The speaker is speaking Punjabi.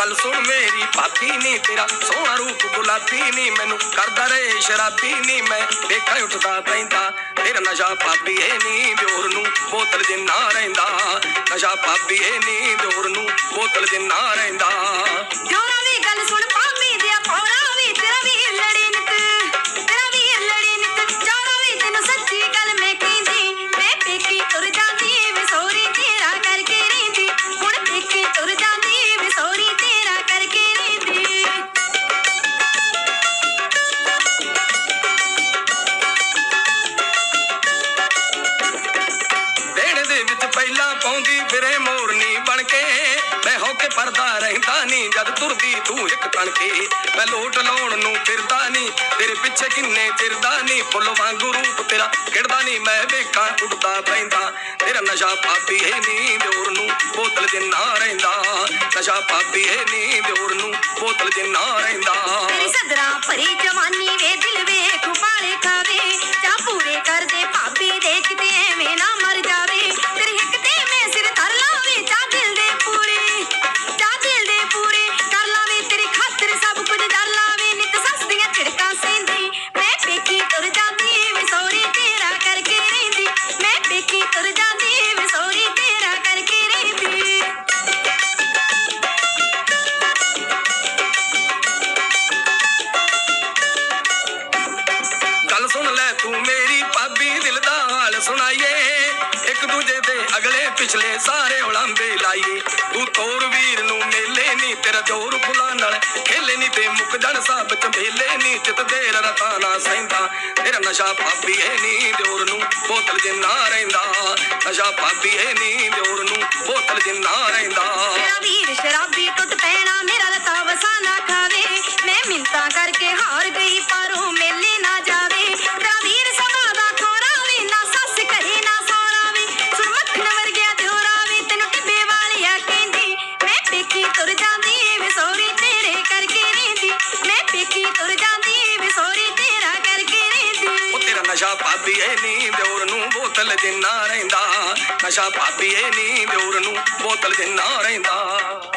ਭਾਬੀ ਨੀ, ਤੇਰਾ ਸੋਹਣਾ ਰੂਪ ਗੁਲਾਬੀ ਨੀ, ਮੈਨੂੰ ਕਰਦਾ ਰਹੇ ਸ਼ਰਾਬੀ ਨੀ, ਮੈਂ ਵੇਖਾਂ ਉੱਠਦਾ ਪੈਂਦਾ ਤੇਰਾ ਨਸ਼ਾ ਭਾਬੀ ਏ ਨੀ, ਦਿਓਰ ਨੂੰ ਬੋਤਲ ਜਿੰਨਾ ਰਹਿੰਦਾ, ਨਸ਼ਾ ਭਾਬੀ ਏ ਨੀ, ਦਿਓਰ ਨੂੰ ਬੋਤਲ ਜਿੰਨਾ ਰਹਿੰਦਾ। ਜੋਰਾ ਵੀ ਗੱਲ ਸੁਣ ਪਾਮੀ ਬਣ ਕੇ। ਮੈਂ ਹੋ ਕੇ ਪਰਦਾ ਰਹਿੰਦਾ ਨਹੀਂ ਜਦ ਤੁਰਦੀ ਤੂੰ ਇੱਕ ਤਣ ਕੇ ਮੈਂ ਲੋਟ ਲਾਉਣ ਨੂੰ ਫਿਰਦਾ ਨਹੀਂ ਤੇਰੇ ਪਿੱਛੇ ਕਿੰਨੇ ਫਿਰਦਾ ਨਹੀਂ ਫੁੱਲ ਵਾਂਗੂ ਰੂਪ ਤੇਰਾ ਖਿੜਦਾ ਨਹੀਂ ਮੈਂ ਵੇਖਾਂ ਉੱਡਦਾ ਪੈਂਦਾ। ਤੇਰਾ ਨਸ਼ਾ ਪਾਪੀ ਹੈ ਨੀ, ਦਿਓਰ ਨੂੰ ਬੋਤਲ ਜਿੰਨਾ ਰਹਿੰਦਾ। ਨਸ਼ਾ ਪਾਪੀ ਹੈ ਨੀ, ਦਿਓਰ ਨੂੰ ਬੋਤਲ ਜਿੰਨਾ ਰਹਿੰਦਾ। ਸੁਣ ਲੈ ਤੂੰ ਮੇਰੀ ਭਾਬੀ ਦਿਲ ਦਾ ਹਾਲ ਸੁਣਾਈਏ। ਇੱਕ ਦੂਜੇ ਦੇ ਅਗਲੇ ਪਿਛਲੇ ਸਾਰੇ ਉਲਾਂਬੇ ਲਾਈਏ। ਤੂੰ ਤੋਰ ਵੀਰ ਨੂੰ ਮੇਲੇ ਨਹੀਂ ਤੇਰਾ ਜੋਰ ਫੁੱਲਾਂ ਨਾਲ ਖੇਲੇ ਨਹੀਂ ਤੇ ਮੁੱਕ ਜਣ ਸਭ ਚੰਬੇਲੇ ਨਹੀਂ ਚਿਤ ਦੇਰ ਰਤਾ ਨਾ ਸੈਂਦਾ ਤੇਰਾ ਨਸ਼ਾ ਭਾਬੀ ਏ ਨਹੀਂ ਦਿਓਰ ਨੂੰ ਬੋਤਲ ਜਿੰਨਾ ਰਹਿੰਦਾ। ਨਸ਼ਾ ਭਾਬੀ ਏ ਨਹੀਂ ਦਿਓਰ ਨੂੰ ਬੋਤਲ ਜਿੰਨਾ ਰਹਿੰਦਾ। ਮੇਰਾ ਵੀਰ ਸ਼ਰਾਬੀ ਟੁੱਟ ਤੇਰਾ ਨੀ ਦਿਓਰ ਨੂੰ ਬੋਤਲ ਜਿੰਨਾ ਰਹਿੰਦਾ। ਨਸ਼ਾ ਭਾਬੀ ਨੀ ਦਿਓਰ ਨੂੰ ਬੋਤਲ ਜਿੰਨਾ ਰਹਿੰਦਾ।